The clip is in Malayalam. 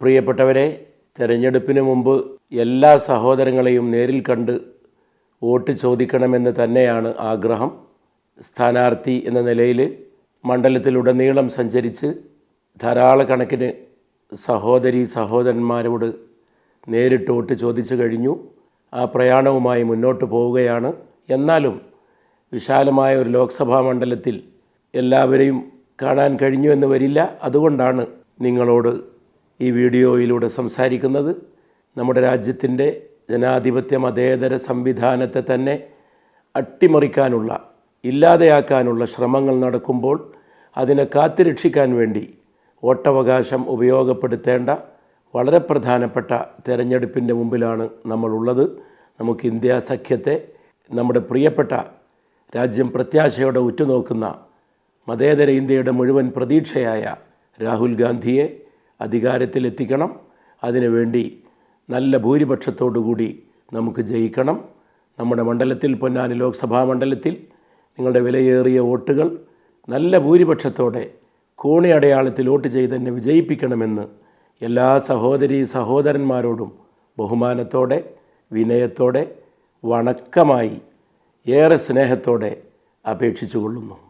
പ്രിയപ്പെട്ടവരെ തെരഞ്ഞെടുപ്പിന് മുമ്പ് എല്ലാ സഹോദരങ്ങളെയും നേരിൽ കണ്ട് വോട്ട് ചോദിക്കണമെന്ന് തന്നെയാണ് ആഗ്രഹം. സ്ഥാനാർത്ഥി എന്ന നിലയിൽ മണ്ഡലത്തിലുടനീളം സഞ്ചരിച്ച് ധാരാളക്കണക്കിന് സഹോദരി സഹോദരന്മാരോട് നേരിട്ട് വോട്ട് ചോദിച്ചു കഴിഞ്ഞു. ആ പ്രയാണവുമായി മുന്നോട്ട് പോവുകയാണ്. എന്നാലും വിശാലമായ ഒരു ലോക്സഭാ മണ്ഡലത്തിൽ എല്ലാവരെയും കാണാൻ കഴിഞ്ഞു എന്ന് വരില്ല. അതുകൊണ്ടാണ് നിങ്ങളോട് ഈ വീഡിയോയിലൂടെ സംസാരിക്കുന്നത് നമ്മുടെ രാജ്യത്തിന്റെ ജനാധിപത്യ മതേതര സംവിധാനത്തെ തന്നെ അട്ടിമറിക്കാനുള്ള ഇല്ലാതെയാക്കാനുള്ള ശ്രമങ്ങൾ നടക്കുമ്പോൾ അതിനെ കാത്തുരക്ഷിക്കാൻ വേണ്ടി വോട്ടവകാശം ഉപയോഗപ്പെടുത്തേണ്ട വളരെ പ്രധാനപ്പെട്ട തെരഞ്ഞെടുപ്പിന്റെ മുമ്പിലാണ് നമ്മളുള്ളത്. നമുക്ക് ഇന്ത്യ സഖ്യത്തെ നമ്മുടെ പ്രിയപ്പെട്ട രാജ്യം പ്രത്യാശയോടെ ഉറ്റുനോക്കുന്ന മതേതര ഇന്ത്യയുടെ മുഴുവൻ പ്രതീക്ഷയായ രാഹുൽ ഗാന്ധിയെ അധികാരത്തിലെത്തിക്കണം. അതിനുവേണ്ടി നല്ല ഭൂരിപക്ഷത്തോടുകൂടി നമുക്ക് ജയിക്കണം. നമ്മുടെ മണ്ഡലത്തിൽ പൊന്നാനി ലോക്സഭാ മണ്ഡലത്തിൽ നിങ്ങളുടെ വിലയേറിയ വോട്ടുകൾ നല്ല ഭൂരിപക്ഷത്തോടെ കോണി അടയാളത്തിൽ വോട്ട് ചെയ്ത് എന്നെ വിജയിപ്പിക്കണമെന്ന് എല്ലാ സഹോദരി സഹോദരന്മാരോടും ബഹുമാനത്തോടെ വിനയത്തോടെ വണക്കമായി ഏറെ സ്നേഹത്തോടെ അപേക്ഷിച്ചു കൊള്ളുന്നു